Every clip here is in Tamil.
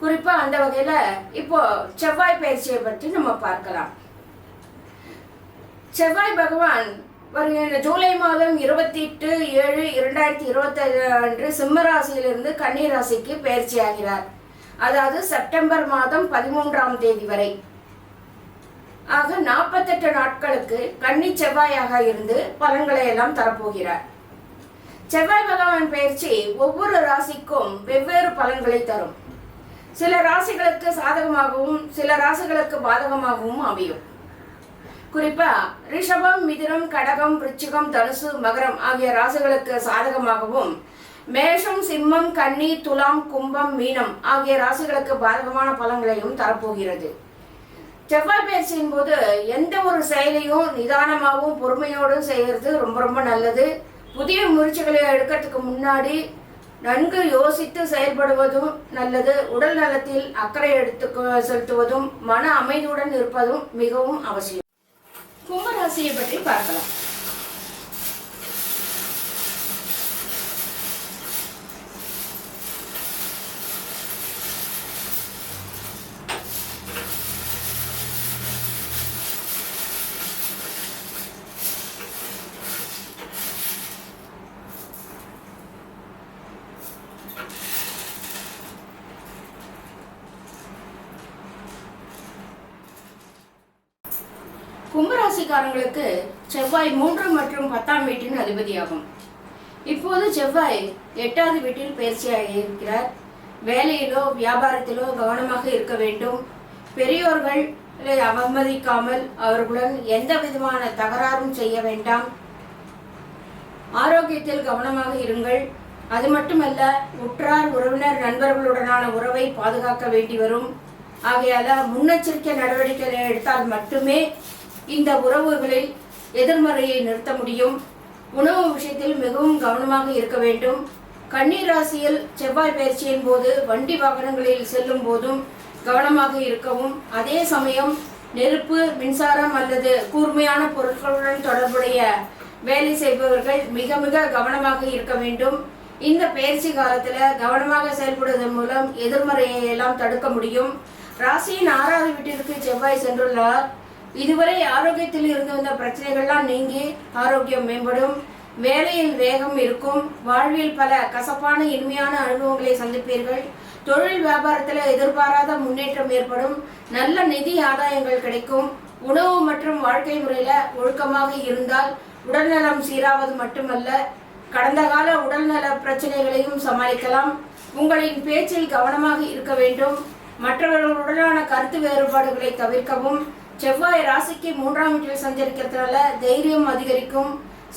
குறிப்பா அந்த வகையில இப்போ செவ்வாய் பயிற்சியை பற்றி நம்ம பார்க்கலாம். செவ்வாய் பகவான் வருகின்ற ஜூலை மாதம் இருபத்தி எட்டு ஏழு இரண்டாயிரத்தி இருபத்தி அன்று சிம்ம ராசியிலிருந்து கன்னி ராசிக்கு பயிற்சி ஆகிறார். அதாவது செப்டம்பர் மாதம் பதிமூன்றாம் தேதி வரை. ஆக நாற்பத்தெட்டு நாட்களுக்கு கன்னி செவ்வாயாக இருந்து பலன்களை எல்லாம் தரப்போகிறார். செவ்வாய் பகவான் பயிற்சி ஒவ்வொரு ராசிக்கும் வெவ்வேறு பலன்களை தரும். சில ராசிகளுக்கு சாதகமாகவும் சில ராசிகளுக்கு பாதகமாகவும் அமையும். குறிப்பா ரிஷபம் மிதுனம் கடகம் விருச்சிகம் தனுசு மகரம் ஆகிய ராசிகளுக்கு சாதகமாகவும் மேஷம் சிம்மம் கன்னி துலாம் கும்பம் மீனம் ஆகிய ராசிகளுக்கு பாதகமான பலன்களையும் தரப்போகிறது. செவ்வாய் பயிற்சியின் போது எந்த ஒரு செயலையும் நிதானமாகவும் பொறுமையோடும் செய்கிறது ரொம்ப ரொம்ப நல்லது. புதிய முயற்சிகளை எடுக்கிறதுக்கு முன்னாடி நன்கு யோசித்து செயல்படுவதும் நல்லது. உடல் நலத்தில் அக்கறை எடுத்து செலுத்துவதும் மன அமைதியுடன் இருப்பதும் மிகவும் அவசியம். கும்பராசியை பற்றி பார்க்கலாம். கும்பராசிக்காரங்களுக்கு செவ்வாய் மூன்று மற்றும் பத்தாம் வீட்டின் அதிபதியாகும். இப்போது செவ்வாய் எட்டாவது வீட்டில் பயிற்சியாக இருக்கிறார். வேலையிலோ வியாபாரத்திலோ கவனமாக இருக்க வேண்டும். பெரியோர்களை அவமதிக்காமல் அவர்களுடன் எந்த விதமான தகராறும் செய்ய வேண்டாம். ஆரோக்கியத்தில் கவனமாக இருங்கள். அது மட்டுமல்ல உற்றார் உறவினர் நண்பர்களுடனான உறவை பாதுகாக்க வேண்டி வரும். ஆகையால முன்னெச்சரிக்கை நடவடிக்கைகளை எடுத்தால் மட்டுமே இந்த உறவுகளில் எதிர்மறையை நிறுத்த முடியும். உணவு விஷயத்தில் மிகவும் கவனமாக இருக்க வேண்டும். கண்ணீர் ராசியில் செவ்வாய் பயிற்சியின் போது வண்டி வாகனங்களில் செல்லும் போதும் கவனமாக இருக்கவும். அதே சமயம் நெருப்பு மின்சாரம் அல்லது கூர்மையான பொருட்களுடன் தொடர்புடைய வேலை செய்பவர்கள் மிக மிக கவனமாக இருக்க வேண்டும். இந்த பயிற்சி காலத்தில் கவனமாக செயல்படுவதன் மூலம் எதிர்மறையை எல்லாம் தடுக்க முடியும். ராசியின் ஆறாவது வீட்டிற்கு செவ்வாய் சென்றுள்ளார். இதுவரை ஆரோக்கியத்தில் இருந்து வந்த பிரச்சனைகள்லாம் நீங்கி ஆரோக்கியம் மேம்படும். வேலையில் வேகம் இருக்கும். வாழ்வில் பல கசப்பான இனிமையான அனுபவங்களை சந்திப்பீர்கள். தொழில் வியாபாரத்தில் எதிர்பாராத முன்னேற்றம் ஏற்படும். நல்ல நிதி ஆதாயங்கள் கிடைக்கும். உணவு மற்றும் வாழ்க்கை முறையில் ஒழுக்கமாக இருந்தால் உடல்நலம் சீராவது மட்டுமல்ல. கடந்த கால உடல்நல பிரச்சனைகளையும் சமாளிக்கலாம். உங்களின் பேச்சில் கவனமாக இருக்க வேண்டும். மற்றவர்களுடனான கருத்து வேறுபாடுகளை தவிர்க்கவும். செவ்வாய் ராசிக்கு மூன்றாம் வீட்டில் சஞ்சரிக்கிறதுனால தைரியம் அதிகரிக்கும்.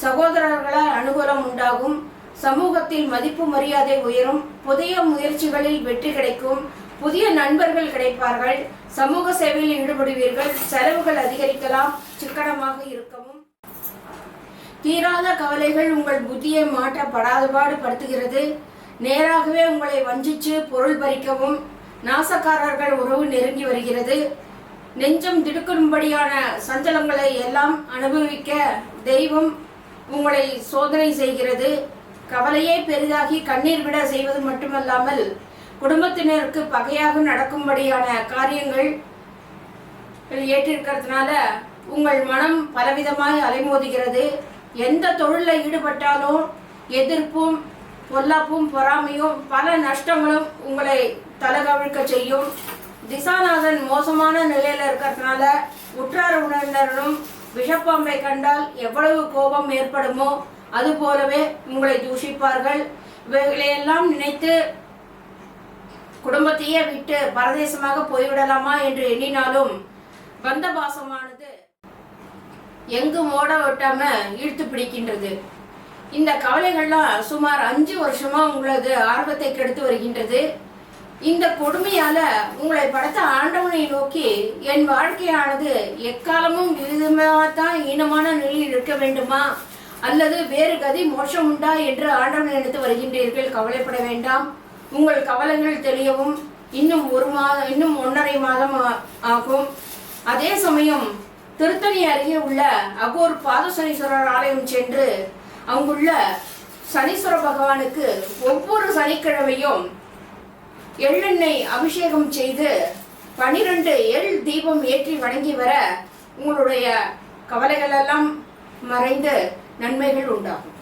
சகோதரர்களால் அனுகூலம் உண்டாகும். சமூகத்தில் மதிப்பு மரியாதை உயரும். புதிய முயற்சிகளில் வெற்றி கிடைக்கும். புதிய நண்பர்கள் கிடைப்பார்கள். சமூக சேவையில் ஈடுபடுவீர்கள். செலவுகள் அதிகரிக்கலாம். சிக்கனமாக இருக்கவும். தீராத கவலைகள் உங்கள் புத்தியை மாற்ற படாதுபாடு படுத்துகிறது நேராகவே உங்களை வஞ்சிச்சு பொருள் பறிக்கவும். நாசக்காரர்கள் உறவு நெருங்கி வருகிறது. நெஞ்சம் திடுக்கும்படியான சஞ்சலங்களை எல்லாம் அனுபவிக்க தெய்வம் உங்களை சோதனை செய்கிறது. கவலையே பெரிதாகி கண்ணீர் விட செய்வது மட்டுமல்லாமல் குடும்பத்தினருக்கு பகையாக நடக்கும்படியான காரியங்கள் ஏற்றிருக்கிறதுனால உங்கள் மனம் பலவிதமாய் அலைமோதுகிறது. எந்த தொழிலில் ஈடுபட்டாலும் எதிர்ப்பும் பொல்லாப்பும் பொறாமையும் பல நஷ்டங்களும் உங்களை தலகவிழ்க்க செய்யும். திசாநாதன் மோசமான நிலையில இருக்கிறதுனால உற்றார் உணர்ந்தரும் விஷப்பாம்பை கண்டால் எவ்வளவு கோபம் ஏற்படுமோ அது போலவே உங்களை தூஷிப்பார்கள். இவைகளையெல்லாம் நினைத்து குடும்பத்தையே விட்டு பரதேசமாக போய்விடலாமா என்று எண்ணினாலும் பந்த பாசமானது எங்கும் ஓட ஒட்டாம இழுத்து பிடிக்கின்றது. இந்த கவலைகள்லாம் சுமார் அஞ்சு வருஷமா உங்களது ஆர்வத்தை கெடுத்து வருகின்றது. இந்த கொடுமையால உங்களை படைத்த ஆண்டவனை நோக்கி என் வாழ்க்கையானது எக்காலமும் விதமாகத்தான் ஈனமான நிலையில் இருக்க வேண்டுமா? அல்லது வேறு கதி மோஷம் உண்டா என்று ஆண்டவனை எடுத்து வருகின்றீர்கள்? கவலைப்பட வேண்டாம். உங்கள் கவலைகள் தெளியவும். இன்னும் ஒரு மாதம் இன்னும் ஒன்றரை மாதம் ஆ- ஆகும். அதே சமயம் திருத்தணி அருகே உள்ள அகோர் பாதசனீஸ்வரர் ஆலயம் சென்று அங்குள்ள சனீஸ்வர பகவானுக்கு ஒவ்வொரு சனிக்கிழமையும் எள்ளெண்ணெய் அபிஷேகம் செய்து பனிரெண்டு எள் தீபம் ஏற்றி வணங்கி வர உங்களுடைய கவலைகளெல்லாம் மறைந்து நன்மைகள் உண்டாகும்.